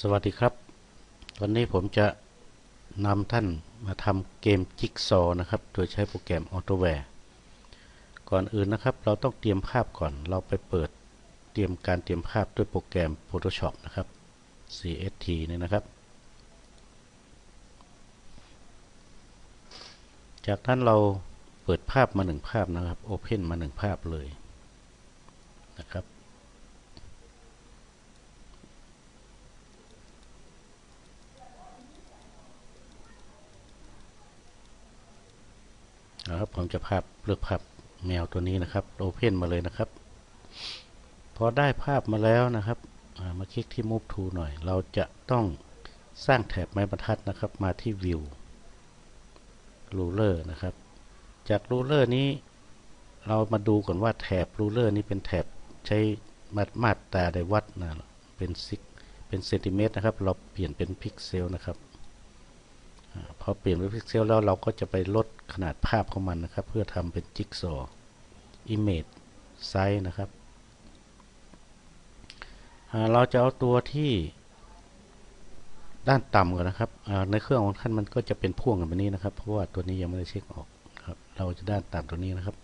สวัสดีครับ วันนี้ผมจะนำท่านมาทำเกมจิ๊กซอว์นะครับ โดยใช้โปรแกรม AutoWare ก่อนอื่นนะครับ เราต้องเตรียมภาพก่อน เราไปเปิดเตรียมการเตรียมภาพด้วยโปรแกรม Photoshop นะครับ CST เนี่ยนะครับ จากนั้นเราเปิดภาพมาหนึ่งภาพนะครับ Open มาหนึ่งภาพเลยนะครับ นะครับ ผมจะภาพเลือกภาพแมวตัวนี้นะครับโอเพนมาเลยนะครับ พอได้ภาพมาแล้วนะครับมาคลิกที่ Move to หน่อย เราจะต้องสร้างแถบไม้บรรทัดนะครับ มาที่ View Ruler นะครับ จาก Ruler นี้เรามาดูก่อนว่าแถบ Ruler นี้เป็นแถบใช้มามาตราใดวัดนะเป็นซิกเป็นเซนติเมตรนะครับ เราเปลี่ยนเป็นพิกเซลนะครับ พอเปลี่ยนเป็นพิกเซลแล้วเราก็จะไปลดขนาดภาพของมันนะครับ เพื่อทำเป็นจิ๊กซอว์ image size นะครับ เราจะเอาตัวที่ด้านต่ำก่อนนะครับ ในเครื่องของท่านมันก็จะเป็นพ่วงกันแบบนี้นะครับ เพราะว่าตัวนี้ยังไม่ได้เช็คออกครับ เราจะด้านต่ำตัวนี้นะครับ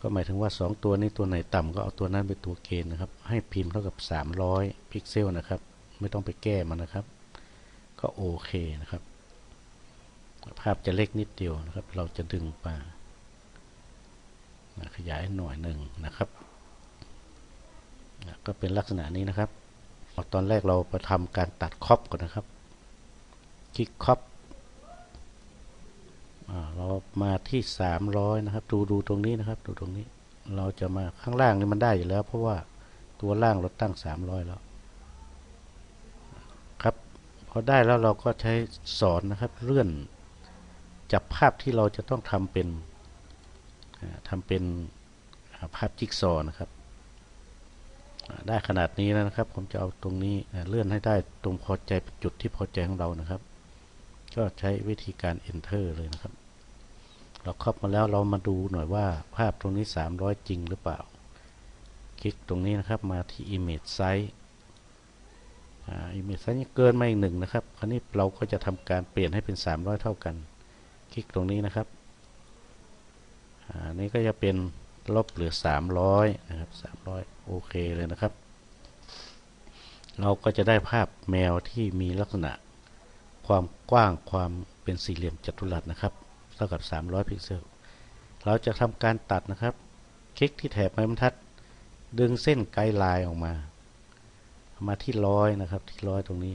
ก็หมายถึงว่า 2 ตัวนี้ตัวไหนต่ำก็เอาตัวนั้นเป็นตัวเกณฑ์นะครับ ให้พิมพ์เท่ากับ 300 พิกเซลนะครับ ไม่ต้องไปแก้มันนะครับ ก็โอเคนะครับ ภาพจะเล็กนิดเดียวนะครับ เราจะดึงมาขยายหน่อยหนึ่งนะครับ ก็เป็นลักษณะนี้นะครับ ตอนแรกเราไปทำการตัดครอปก่อนนะครับ คลิกครอปเรามาที่300นะครับ ดูดูตรงนี้นะครับ ดูตรงนี้ เราจะมาข้างล่างนี่มันได้อยู่แล้ว เพราะว่าตัวล่างเราตั้ง 300 แล้ว ครับ พอได้แล้วเราก็ใช้สอนนะครับเลื่อน จับภาพที่เราจะต้องทำเป็นทำเป็นภาพจิ๊กซอนะครับ ได้ขนาดนี้แล้วนะครับ ผมจะเอาตรงนี้เลื่อนให้ได้ตรงพอใจจุดที่พอใจของเรานะครับ ก็ใช้วิธีการ enter เลยนะครับ เราครอบมาแล้วเรามาดูหน่อยว่าภาพตรงนี้ 300 จริงหรือเปล่า คลิกตรงนี้นะครับมาที่ image size image size เกินมาอีกหนึ่งนะครับ คราวนี้เราก็จะทำการเปลี่ยนให้เป็น 300 เท่ากัน คลิกตรงนี้นะครับอันนี้ก็จะเป็นลบเหลือ 300 นะครับ 300 โอเคเลยนะครับ เราก็จะได้ภาพแมวที่มีลักษณะความกว้างความเป็นสี่เหลี่ยมจัตุรัสนะครับ เท่ากับ 300 พิกเซล เราจะทำการตัดนะครับ คลิกที่แถบไม้บรรทัด ดึงเส้นไกด์ไลน์ออกมา มาที่ร้อยนะครับ ที่ร้อยตรงนี้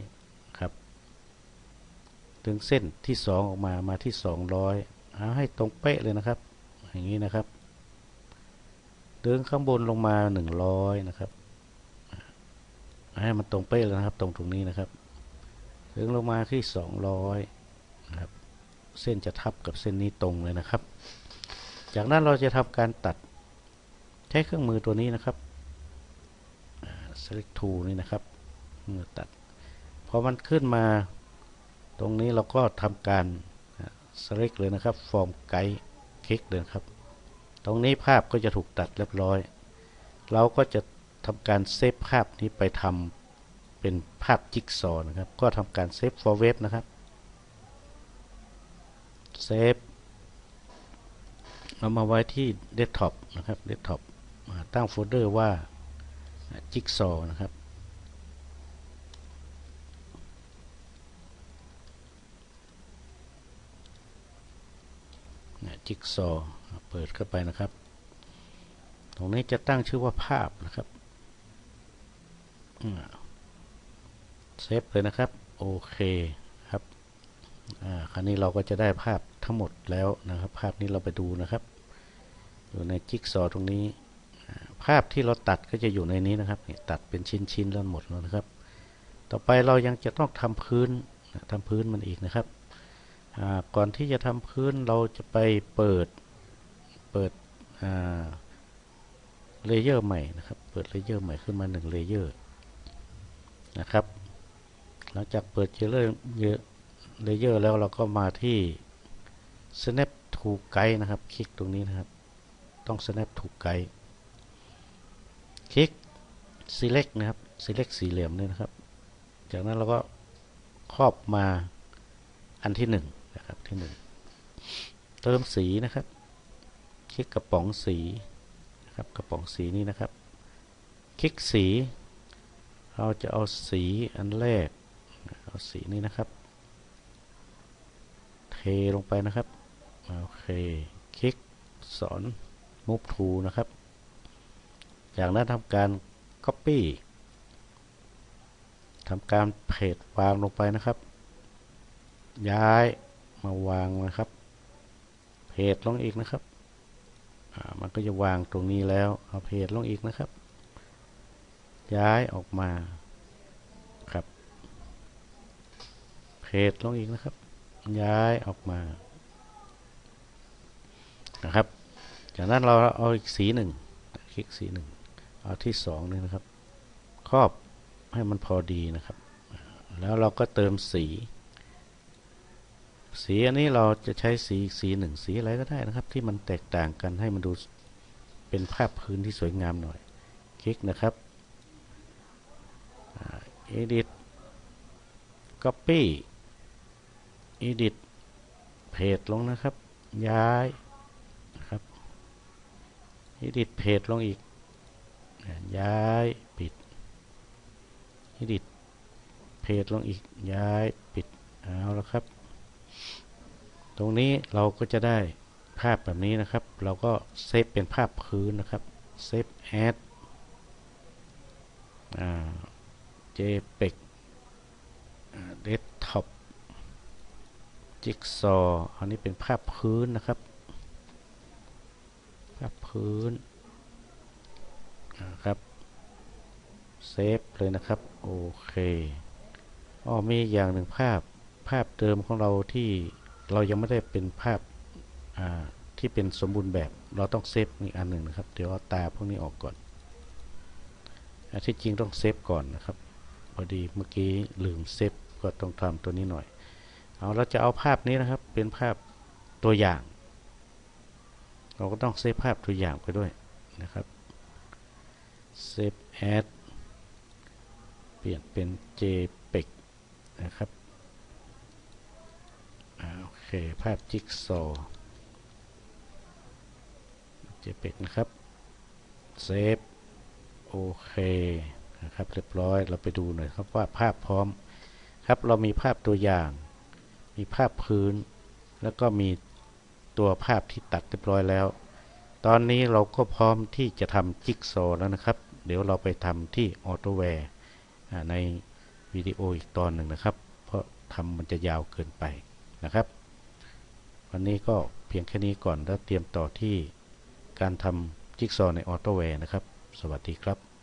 ดึงเส้นที่2ออกมามาที่ 200เอาให้ตรงเป๊ะเลยนะครับ อย่างนี้นะครับ ดึงข้างบนลงมา 100 นะครับให้มันตรงเป๊ะเลยนะครับ ตรงตรงนี้นะครับ ดึงลงมาที่ 200นะครับเส้นจะทับกับเส้นนี้ตรงเลยนะครับ จากนั้นเราจะทำการตัดใช้เครื่องมือตัวนี้นะครับ select tool นี่นะครับมือตัดพอมันขึ้นมา ตรงนี้เราก็ทำการ select เลยนะครับ form guide คลิกเลยครับ ตรงนี้ภาพก็จะถูกตัดเรียบร้อย เราก็จะทำการเซฟภาพนี้ไปทำเป็นภาพจิ๊กซอนะครับ ก็ทำการเซฟ for web นะครับเซฟเอามาไว้ที่เดสก์ท็อปนะครับเดสก์ท็อปตั้งโฟลเดอร์ว่าจิ๊กซอนะครับ จิ๊กซอเปิดเข้าไปนะครับ ตรงนี้จะตั้งชื่อว่าภาพนะครับเซฟเลยนะครับ โอเคครับคราวนี้เราก็จะได้ภาพทั้งหมดแล้วนะครับ ภาพนี้เราไปดูนะครับ อยู่ในจิ๊กซอตรงนี้ ภาพที่เราตัดก็จะอยู่ในนี้นะครับตัดเป็นชิ้นๆแล้วหมดแล้วนะครับ ต่อไปเรายังจะต้องทำพื้นทำพื้นมันอีกนะครับ ก่อนที่จะทำพื้นเราจะไปเปิดเปิดเลเยอร์ใหม่นะครับ เปิดเลเยอร์ใหม่ขึ้นมา1เลเยอร์นะครับ หลังจากเปิดเลเยอร์เลเยอร์แล้วเราก็มาที่ snap to guide นะครับ คลิกตรงนี้นะครับ ต้อง snap to guide คลิก select นะครับ select สี่เหลี่ยมนี่นะครับ จากนั้นเราก็ครอบมาอันที่หนึ่ง นะครับที่หนึ่งเติมสีนะครับคลิกกระป๋องสีนะครับกระป๋องสีนี้นะครับ คลิกสีเราจะเอาสีอันแรกเอาสีนี้นะครับ เทลงไปนะครับโอเคคลิกสอน move to นะครับ จากนั้นทำการ copy ทำการเพจวางลงไปนะครับ ย้าย มาวางนะครับ เพจลงอีกนะครับ มันก็จะวางตรงนี้แล้ว เอาเพจลงอีกนะครับ ย้ายออกมาครับ เพจลงอีกนะครับ ย้ายออกมา นะครับ จากนั้นเราเอาอีกสีหนึ่งคลิกสีหนึ่งเอาที่สองนี่นะครับ ครอบให้มันพอดีนะครับ แล้วเราก็เติมสี สีอันนี้เราจะใช้สีสีหนึ่งสีอะไรก็ได้นะครับ ที่มันแตกต่างกันให้มันดูเป็นภาพพื้นที่สวยงามหน่อย คลิกนะครับ edit copy edit เพจลงนะครับ ย้ายนะครับ edit เพจลงอีก ย้ายปิด edit เพจลงอีกย้ายปิดเอาแล้วครับ ตรงนี้เราก็จะได้ภาพแบบนี้นะครับ เราก็เซฟเป็นภาพพื้นนะครับเซฟแอด JPEG Desktop Jigsaw อันนี้เป็นภาพพื้นนะครับ ภาพพื้นนะครับเซฟเลยนะครับ โอเคอ๋อมีอย่างหนึ่งภาพ ภาพเดิมของเราที่เรายังไม่ได้เป็นภาพที่เป็นสมบูรณ์แบบ เราต้องเซฟอีกอันหนึ่งนะครับ เดี๋ยวเอาตาพวกนี้ออกก่อนที่จริงต้องเซฟก่อนนะครับ พอดีเมื่อกี้ลืมเซฟก็ต้องทำตัวนี้หน่อย เอาเราจะเอาภาพนี้นะครับ เป็นภาพตัวอย่าง เราก็ต้องเซฟภาพตัวอย่างไปด้วยนะครับเซฟแอดเปลี่ยนเป็น JPEG นะครับ ภาพจิ๊กซอ JPEG นะครับ เซฟ โอเคนะครับเรียบร้อยเราไปดูหน่อยครับว่าภาพพร้อมครับเรามีภาพตัวอย่าง มีภาพพื้น แล้วก็มีตัวภาพที่ตัดเรียบร้อยแล้ว ตอนนี้เราก็พร้อมที่จะทำจิ๊กซอแล้วนะครับ เดี๋ยวเราไปทำที่ออโตแวร์ในวิดีโออีกตอนหนึ่งนะครับ เพราะทำมันจะยาวเกินไปนะครับ วันนี้ก็เพียงแค่นี้ก่อนแล้วเตรียมต่อที่การทำจิ๊กซอในออโตแวร์นะครับ สวัสดีครับ